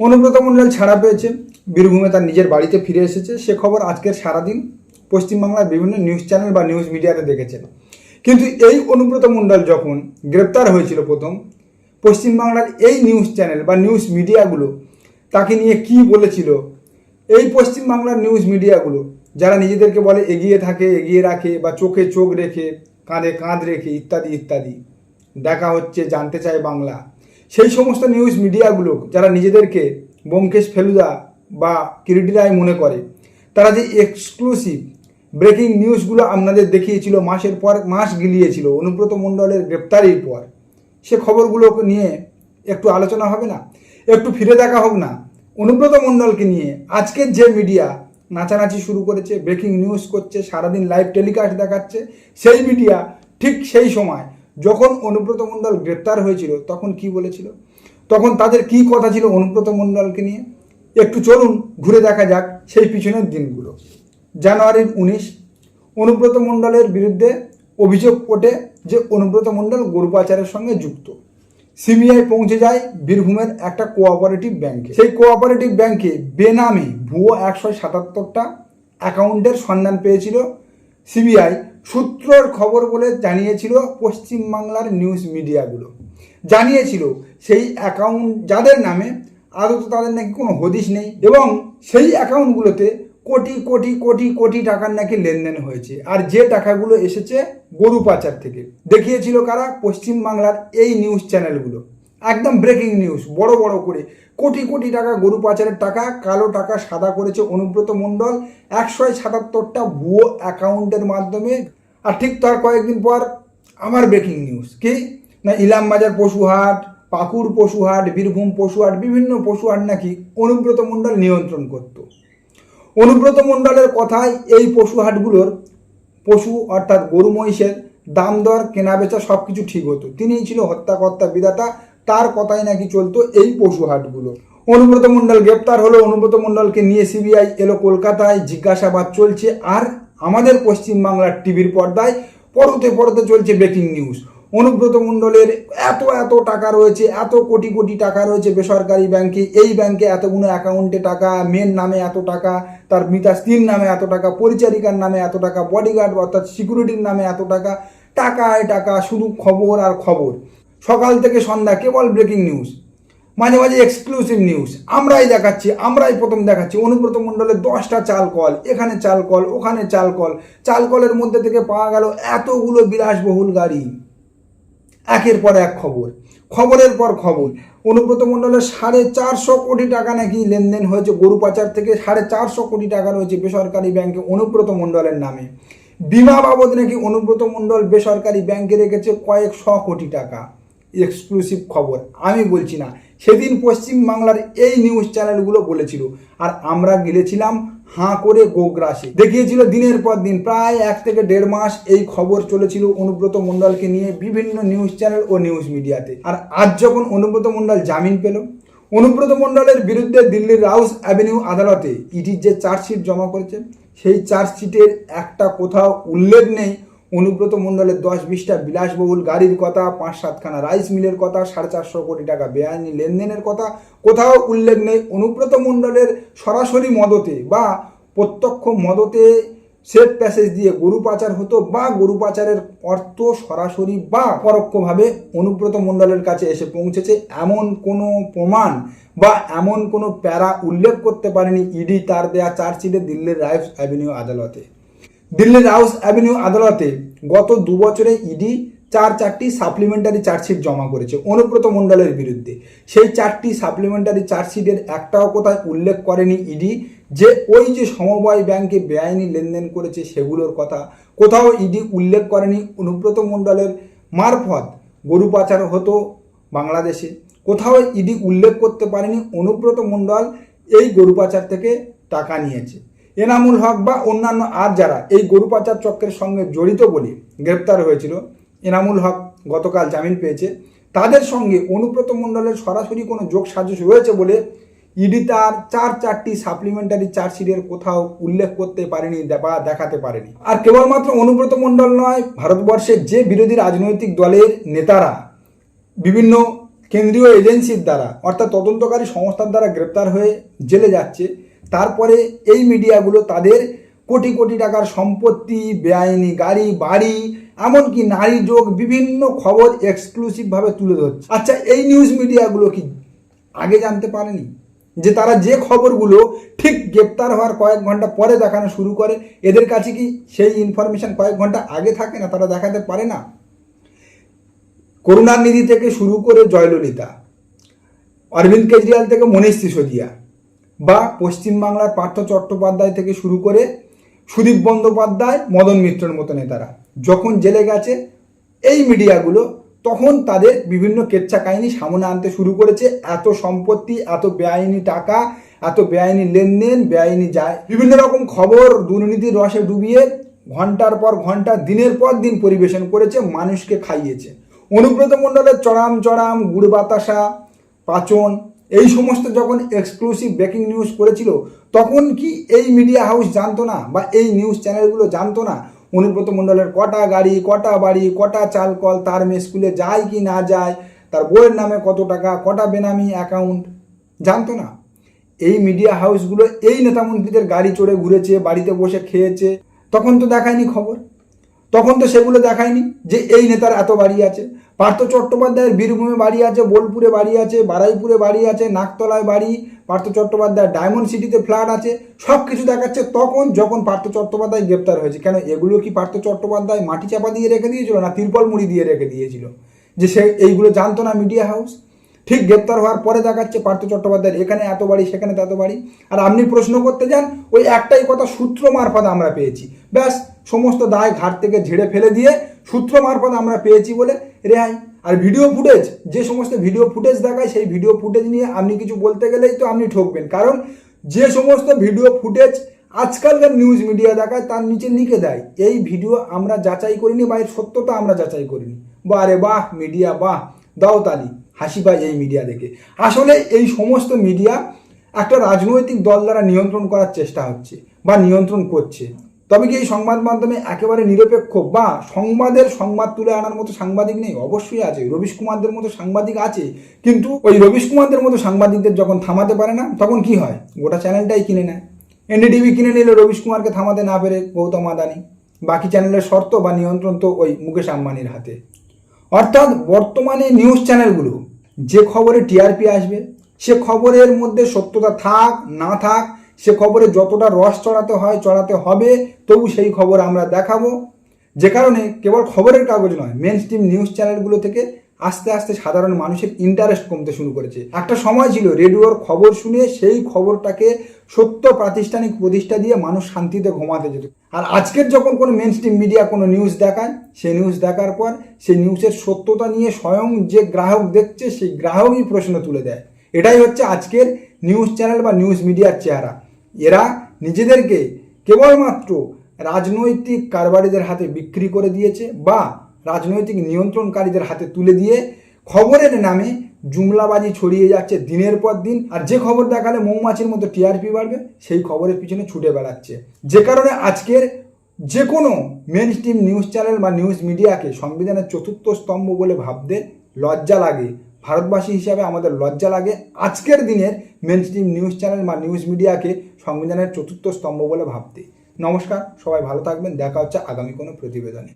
অনুব্রত মণ্ডল ছাড়া পেয়েছে। বীরভূমে তার নিজের বাড়িতে ফিরে এসেছে। সে খবর আজকের সারাদিন পশ্চিমবাংলার বিভিন্ন নিউজ চ্যানেল বা নিউজ মিডিয়াতে দেখেছেন। কিন্তু এই অনুব্রত মণ্ডল যখন গ্রেপ্তার হয়েছিল প্রথম, পশ্চিমবাংলার এই নিউজ চ্যানেল বা নিউজ মিডিয়াগুলো তাকে নিয়ে কি বলেছিল, এই পশ্চিমবাংলার নিউজ মিডিয়াগুলো যারা নিজেদেরকে বলে এগিয়ে থাকে, এগিয়ে রাখে বা চোখে চোখ রেখে, কাঁধে কাঁধ রেখে ইত্যাদি ইত্যাদি, দেখা হচ্ছে, জানতে চায় বাংলা। সেই সমস্ত নিউজ মিডিয়াগুলো যারা নিজেদেরকে ব্যোমকেশ ফেলুদা বা কিরিটি রায় মনে করে, তারা যে এক্সক্লুসিভ ব্রেকিং নিউজগুলো আপনাদের দেখিয়েছিল, মাসের পর মাস গিলিয়েছিল, অনুব্রত মণ্ডলের গ্রেপ্তারির পর, সে খবরগুলোকে নিয়ে একটু আলোচনা হবে না? একটু ফিরে দেখা হোক না? অনুব্রত মণ্ডলকে নিয়ে আজকের যে মিডিয়া নাচানাচি শুরু করেছে ব্রেকিং নিউজ করছে, সারাদিন লাইভ টেলিকাস্ট দেখাচ্ছে, সেই মিডিয়া ঠিক সেই সময় যখন অনুব্রত মণ্ডল গ্রেপ্তার হয়েছিল, তখন কি বলেছিল? তখন তাদের কি কথা ছিল অনুব্রত মণ্ডলকে নিয়ে? একটু চলুন, ঘুরে দেখা যাক সেই পিছনের দিনগুলো। জানুয়ারির উনিশ, অনুব্রত মণ্ডলের বিরুদ্ধে অভিযোগ ওঠে যে অনুব্রত মণ্ডল গরু পাচারের সঙ্গে যুক্ত। সিবিআই পৌঁছে যায় বীরভূমের একটা কোঅপারেটিভ ব্যাংকে। সেই কোঅপারেটিভ ব্যাংকে বেনামে ভুয়ো একশো সাতাত্তরটা অ্যাকাউন্টের সন্ধান পেয়েছিল সিবিআই সূত্রর খবর বলে জানিয়েছিল পশ্চিমবাংলার নিউজ মিডিয়াগুলো জানিয়েছিল, সেই অ্যাকাউন্ট যাদের নামে আদৌ তাদের নাকি কোনো হদিশ নেই এবং সেই অ্যাকাউন্টগুলোতে কোটি কোটি কোটি কোটি টাকার নাকি লেনদেন হয়েছে। আর যে টাকাগুলো এসেছে গরু পাচার থেকে। দেখিয়েছিল কারা? পশ্চিমবাংলার এই নিউজ চ্যানেলগুলো একদম ব্রেকিং নিউজ বড় বড় করে। কোটি কোটি টাকা গরু পাচারের টাকা, কালো টাকা সাদা করেছে অনুব্রত মণ্ডল। একশো সাতাত্তরটা ভুয়ো অ্যাকাউন্টের মাধ্যমে আর ঠিক তার কয়েকদিন পর আমার ব্রেকিং নিউজ কি? না, ইলামবাজার পশুহাট, পাকুড় পশুহাট, বীরভূম পশুহাট, বিভিন্ন পশুহাট নাকি অনুব্রত মণ্ডল নিয়ন্ত্রণ করতো। অনুব্রত মণ্ডলের কথায় এই পশু হাটগুলোর পশু অর্থাৎ গরু মহিষের দাম দর কেনাবেচা সব কিছু ঠিক হতো। তিনিই ছিল হত্যাকর্তা বিধাতা, তার কথাই নাকি চলতো এই পশু হাটগুলো অনুব্রত মণ্ডল গ্রেপ্তার হলো, অনুব্রত মণ্ডলকে নিয়ে সিবিআই এলো কলকাতায়, জিজ্ঞাসাবাদ চলছে, আর আমাদের পশ্চিমবাংলার টিভির পর্দায় পরতে পরতে চলছে ব্রেকিং নিউজ অনুব্রত মণ্ডলের এত এত টাকা রয়েছে, এত কোটি কোটি টাকা রয়েছে বেসরকারি ব্যাংকে, এই ব্যাংকে এতগুলো অ্যাকাউন্টে টাকা মেন নামে এত টাকা, তার মিতা স্ত্রীর নামে এত টাকা, পরিচারিকার নামে এত টাকা বডিগার্ড অর্থাৎ সিকিউরিটির নামে এত টাকা, টাকায় টাকা, শুধু খবর আর খবর। সকাল থেকে সন্ধ্যা কেবল ব্রেকিং নিউজ মাঝে মাঝে এক্সক্লুসিভ নিউজ আমরাই দেখাচ্ছি, আমরাই প্রথম দেখাচ্ছি। অনুব্রত মণ্ডলের দশটা চাল কল, এখানে চাল কল, ওখানে চাল কল। চাল কলের মধ্যে থেকে পাওয়া গেল এতগুলো বিলাসবহুল গাড়ি। একের পর এক খবর, খবরের পর খবর। অনুব্রত মণ্ডলের সাড়ে চারশো কোটি টাকা নাকি লেনদেন হয়েছে। গরু পাচার থেকে সাড়ে চারশো কোটি টাকা রয়েছে বেসরকারি ব্যাংকে অনুব্রত মণ্ডলের নামে। বিমা বাবদ নাকি অনুব্রত মণ্ডল বেসরকারি ব্যাংকে রেখেছে কয়েক শ কোটি টাকা। এক্সক্লুসিভ খবর। আমি বলছি না। সেদিন পশ্চিমবাংলার এই নিউজ চ্যানেলগুলো বলেছিল। আর আমরা গেলেছিলাম হাঁ করে গোগ্রাসে। দেখিয়েছিল দিনের পর দিন। প্রায় এক থেকে দেড় মাস এই খবর চলেছিল অনুব্রত মণ্ডলকে নিয়ে বিভিন্ন নিউজ চ্যানেল ও নিউজ মিডিয়াতে আর আজ যখন অনুব্রত মণ্ডল জামিন পেল, অনুব্রত মণ্ডলের বিরুদ্ধে দিল্লির রাউস অ্যাভিনিউ আদালতে ইডির যে চার্জশিট জমা করেছে, সেই চার্জশিটের একটা কোথাও উল্লেখ নেই। অনুব্রত মণ্ডলের দশ বিশটা বিলাসবহুল গাড়ির কথা, পাঁচ সাতখানা রাইস মিলের কথা, সাড়ে চারশো কোটি টাকা বেআইনি লেনদেনের কথা, কোথাও উল্লেখ নেই অনুব্রত মণ্ডলের সরাসরি মদতে বা প্রত্যক্ষ মদতে সেফ প্যাসেজ দিয়ে গরু পাচার হতো বা গরু পাচারের অর্থ সরাসরি বা পরোক্ষভাবে অনুব্রত মণ্ডলের কাছে এসে পৌঁছেছে এমন কোনো প্রমাণ বা এমন কোনো প্যারা উল্লেখ করতে পারেনি ইডি, তার দেয়া চার্জশিটে দিল্লির রাইফ অ্যাভিনিউ আদালতে। দিল্লির হাউস অ্যাভিনিউ আদালতে গত দু বছরে ইডি চার চারটি সাপ্লিমেন্টারি চার্জশিট জমা করেছে অনুব্রত মণ্ডলের বিরুদ্ধে। সেই চারটি সাপ্লিমেন্টারি চার্জশিটের একটাও কোথায় উল্লেখ করেনি ইডি, যে ওই যে সমবায় ব্যাংকে বেআইনি লেনদেন করেছে সেগুলোর কথা কোথাও ইডি উল্লেখ করেনি অনুব্রত মণ্ডলের মারফত গরু পাচার হতো বাংলাদেশে। কোথাও ইডি উল্লেখ করতে পারেনি অনুব্রত মণ্ডল এই গরু পাচার থেকে টাকা নিয়েছে। এনামুল হক বা অন্যান্য আর যারা এই গরু পাচার চক্রের সঙ্গে জড়িত বলে গ্রেপ্তার হয়েছিল, এনামুল হক গতকাল জামিন পেয়েছে। তাদের সঙ্গে অনুব্রত মণ্ডলের সরাসরি কোনো যোগ সাজস রয়েছে বলে ইডি তার চার চারটি সাপ্লিমেন্টারি চার্জশিটের কোথাও উল্লেখ করতে পারেনি বা দেখাতে পারেনি। আর কেবলমাত্র অনুব্রত মণ্ডল নয়, ভারতবর্ষের যে বিরোধী রাজনৈতিক দলের নেতারা, বিভিন্ন কেন্দ্রীয় এজেন্সির দ্বারা, অর্থাৎ তদন্তকারী সংস্থার দ্বারা গ্রেপ্তার হয়ে জেলে যাচ্ছে। তারপরে এই মিডিয়াগুলো তাদের কোটি কোটি টাকার সম্পত্তি, বেআইনি গাড়ি, বাড়ি, এমনকি নারী যোগ বিভিন্ন খবর এক্সক্লুসিভভাবে তুলে ধরছে। আচ্ছা এই নিউজ মিডিয়াগুলো কি আগে জানতে পারেনি? যে তারা যে খবরগুলো ঠিক গ্রেপ্তার হওয়ার কয়েক ঘণ্টা পরে দেখানো শুরু করে, এদের কাছে কি সেই ইনফরমেশন কয়েক ঘণ্টা আগে থাকে না, তারা দেখাতে পারে না? করুণানিধি থেকে শুরু করে জয়ললিতা, অরবিন্দ কেজরিওয়াল থেকে মনীষ সিসোদিয়া বা পশ্চিমবাংলার পার্থ চট্টোপাধ্যায় থেকে শুরু করে সুদীপ বন্দ্যোপাধ্যায়, মদন মিত্রের মতো নেতারা। যখন জেলে গেছে, এই মিডিয়াগুলো তখন তাদের বিভিন্ন কেচ্ছা কাহিনী সামনে আনতে শুরু করেছে। এত সম্পত্তি, এত বেআইনি টাকা, এত বেআইনি লেনদেন, বেআইনি যায়। বিভিন্ন রকম খবর, দুর্নীতির রসে ডুবিয়ে ঘণ্টার পর ঘণ্টা, দিনের পর দিন পরিবেশন করেছে, মানুষকে খাইয়েছে। অনুব্রত মণ্ডলের চড়াম চড়াম গুড় বাতাসা, পাচন এই সমস্ত যখন এক্সক্লুসিভ ব্রেকিং নিউজ করেছিল, তখন কি এই মিডিয়া হাউস জানতো না বা এই নিউজ চ্যানেলগুলো জানতো না? অনুব্রত মণ্ডলের কটা গাড়ি, কটা বাড়ি, কটা চাল কল তার মেয়ে স্কুলে যায় কি না যায়, তার বইয়ের নামে কত টাকা, কটা বেনামি অ্যাকাউন্ট জানতো না। এই মিডিয়া হাউসগুলো এই নেতামন্ত্রীদের গাড়ি চড়ে ঘুরেছে, বাড়িতে বসে খেয়েছে, তখন তো দেখায়নি খবর। তখন তো সেগুলো দেখায়নি যে এই নেতার এত বাড়ি আছে। পার্থ চট্টোপাধ্যায়ের বীরভূমে বাড়ি আছে, বোলপুরে বাড়ি আছে, বারাইপুরে বাড়ি আছে নাকতলায় বাড়ি, পার্থ চট্টোপাধ্যায়ের ডায়মন্ড সিটিতে ফ্ল্যাট আছে সব কিছু দেখাচ্ছে তখন যখন পার্থ চট্টোপাধ্যায় গ্রেপ্তার হয়েছে। কেন এগুলো কি পার্থ চট্টোপাধ্যায় মাটি চাপা দিয়ে রেখে দিয়েছিল না তিরপল মুড়ি দিয়ে রেখে দিয়েছিল? যে সে এইগুলো জানতো না মিডিয়া হাউস? ঠিক গ্রেপ্তার হওয়ার পরে দেখাচ্ছে পার্থ চট্টোপাধ্যায়ের এখানে এত বাড়ি, সেখানে তত বাড়ি। আর আপনি প্রশ্ন করতে যান, ওই একটাই কথা সূত্র মারফত আমরা পেয়েছি। ব্যাস সমস্ত দায় ঘাট থেকে ঝেড়ে ফেলে দিয়ে সূত্র মারফত আমরা পেয়েছি বলে রেহাই। আর ভিডিও ফুটেজ যে সমস্ত ভিডিও ফুটেজ দেখায়, সেই ভিডিও ফুটেজ নিয়ে আপনি কিছু বলতে গেলেই তো আপনি ঠকবেন। কারণ যে সমস্ত ভিডিও ফুটেজ আজকালকার নিউজ মিডিয়া দেখায়, তার নিচে লিখে দেয়, এই ভিডিও আমরা যাচাই করিনি বা এর সত্যতা আমরা যাচাই করিনি। বা রে বাহ মিডিয়া বাহ, দাও তালি, হাসি পায় এই মিডিয়া দেখে। আসলে এই সমস্ত মিডিয়া একটা রাজনৈতিক দল দ্বারা নিয়ন্ত্রণ করার চেষ্টা হচ্ছে বা নিয়ন্ত্রণ করছে। তবে কি এই সংবাদ মাধ্যমে একেবারে নিরপেক্ষ বা সংবাদের সংবাদ তুলে আনার মতো সাংবাদিক নেই? অবশ্যই আছে। রবিশ কুমারদের মতো সাংবাদিক আছে। কিন্তু ওই রবিশ কুমারদের মতো সাংবাদিকদের যখন থামাতে পারে না, তখন কি হয়? গোটা চ্যানেলটাই কিনে নেয়। এনডিটিভি কিনে নিলে রবিশ কুমারকে থামাতে না পেরে গৌতম আদানি। বাকি চ্যানেলের শর্ত বা নিয়ন্ত্রণ তো ওই মুকেশ আম্বানির হাতে। অর্থাৎ বর্তমানে নিউজ চ্যানেলগুলো, যে খবরে টিআরপি আসবে, সে খবরের মধ্যে সত্যতা থাক, না থাক সে খবরে যতটা রস চড়াতে হয়, চড়াতে হবে, তবু সেই খবর আমরা দেখাবো। যে কারণে কেবল খবরের কাগজ নয় মেন স্ট্রিম নিউজ চ্যানেলগুলো থেকে আস্তে আস্তে সাধারণ মানুষের ইন্টারেস্ট কমতে শুরু করেছে। একটা সময় ছিল রেডিওর খবর শুনে সেই খবরটাকে সত্য প্রাতিষ্ঠানিক প্রতিষ্ঠা দিয়ে মানুষ শান্তিতে ঘুমাতে যেত। আর আজকের যখন কোনো মেন স্ট্রিম মিডিয়া কোনো নিউজ দেখায়, সেই নিউজ দেখার পর সেই নিউজের সত্যতা নিয়ে স্বয়ং যে গ্রাহক দেখছে, সেই গ্রাহকই প্রশ্ন তুলে দেয়। এটাই হচ্ছে আজকের নিউজ চ্যানেল বা নিউজ মিডিয়ার চেহারা। এরা নিজেদেরকে কেবলমাত্র রাজনৈতিক কারবারিদের হাতে বিক্রি করে দিয়েছে বা রাজনৈতিক নিয়ন্ত্রণকারীদের হাতে তুলে দিয়ে খবরের নামে জুমলাবাজি ছড়িয়ে যাচ্ছে দিনের পর দিন। আর যে খবর দেখালে মৌমাছির মতো টিআরপি বাড়বে, সেই খবরের পিছনে ছুটে বেড়াচ্ছে। যে কারণে আজকের যে কোনো মেন স্ট্রিম নিউজ চ্যানেল বা নিউজ মিডিয়াকে সংবিধানের চতুর্থ স্তম্ভ বলে ভাবতে লজ্জা লাগে। ভারতবাসী হিসাবে আমাদের লজ্জা লাগে। আজকের দিনের মেন স্ট্রিম নিউজ চ্যানেল বা নিউজ মিডিয়াকে সংবিধানের চতুর্থ স্তম্ভ বলে ভাবতে। নমস্কার, সবাই ভালো থাকবেন। দেখা হচ্ছে আগামী কোনো প্রতিবেদনে।